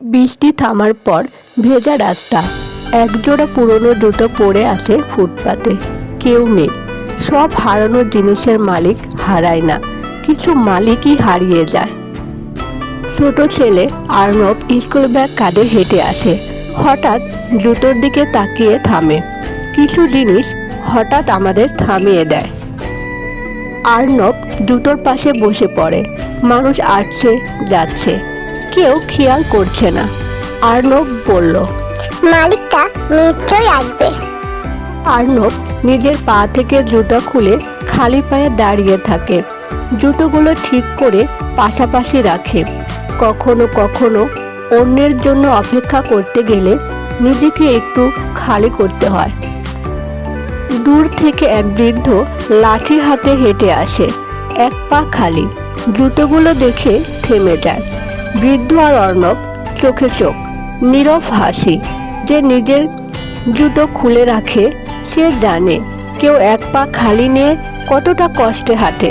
বৃষ্টি থামার পর ভেজা রাস্তা, একজোড়া পুরনো জুতো পড়ে আছে ফুটপাতে। কেউ নেই। সব হারানো জিনিসের মালিক হারায় না। কিছু মালিকই হারিয়ে যায়। ছোট ছেলে আর্নব স্কুল ব্যাগ কাঁধে হেঁটে আসে। হঠাৎ জুতোর দিকে তাকিয়ে থামে। কিছু জিনিস হঠাৎ আমাদের থামিয়ে দেয়। আর্নব জুতোর পাশে বসে পড়ে। মানুষ আসছে, যাচ্ছে। কেউ খেয়াল করছে না। আর্নব বলল মালিকটা নিশ্চয়ই আসবে। আর্নব নিজের পা থেকে জুতো খুলে খালি পায়ে দাঁড়িয়ে থাকে। জুতোগুলো ঠিক করে পাশাপাশি রাখে। কখনো কখনো অন্যের জন্য অপেক্ষা করতে গেলে নিজেকে একটু খালি করতে হয়। দূর থেকে এক বৃদ্ধ লাঠি হাতে হেঁটে আসে এক পা খালি। জুতোগুলো দেখে থেমে যায়। বৃদ্ধ আর অর্ণব চোখে চোখ, নীরব হাসি যে নিজের জুতো খুলে রাখে, সে জানে কেউ এক পা খালি নিয়ে কতটা কষ্টে হাঁটে।